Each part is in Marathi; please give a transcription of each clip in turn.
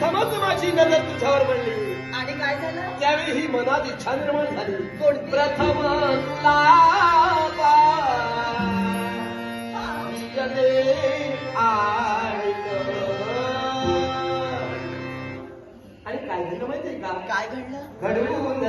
तेव्हाच माझी नजर तुझ्यावर पडली. आणि काय झालं? त्यावेळी ही मनात इच्छा निर्माण झाली. कोणती? प्रथम तुला. आणि काय झालं माहितीये का? काय घडलं? घडवून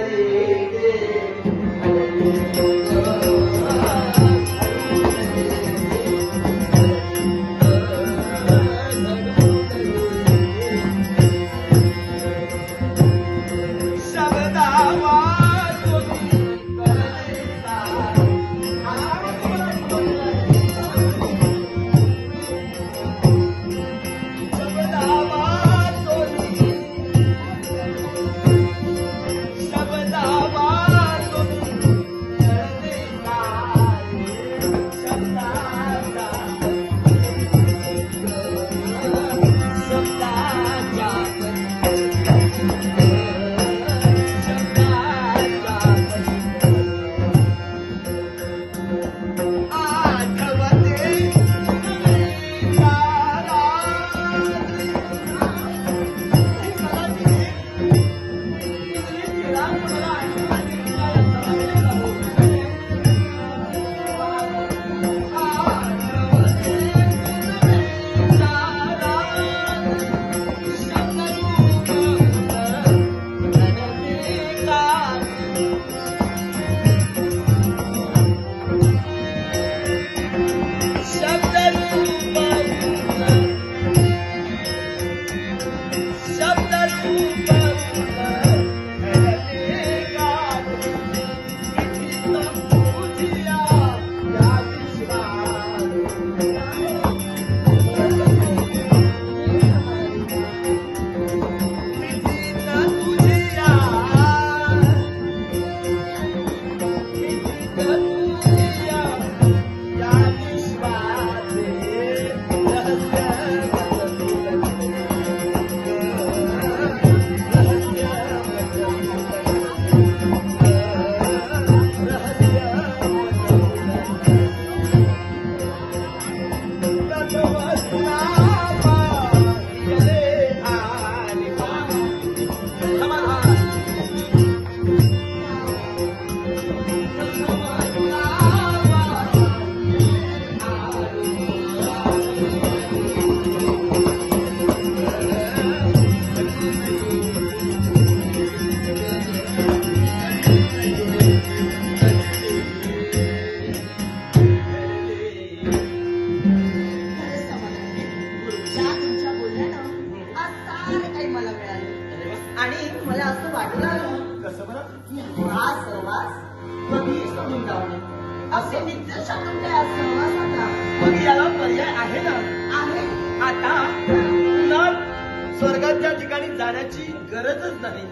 की हा सहवास कधी सोडून असे मित्र शकून त्या सहवासाचा मग याला पर्याय आहे ना? आहे आता पुन्हा स्वर्गाच्या ठिकाणी जाण्याची गरजच नाही.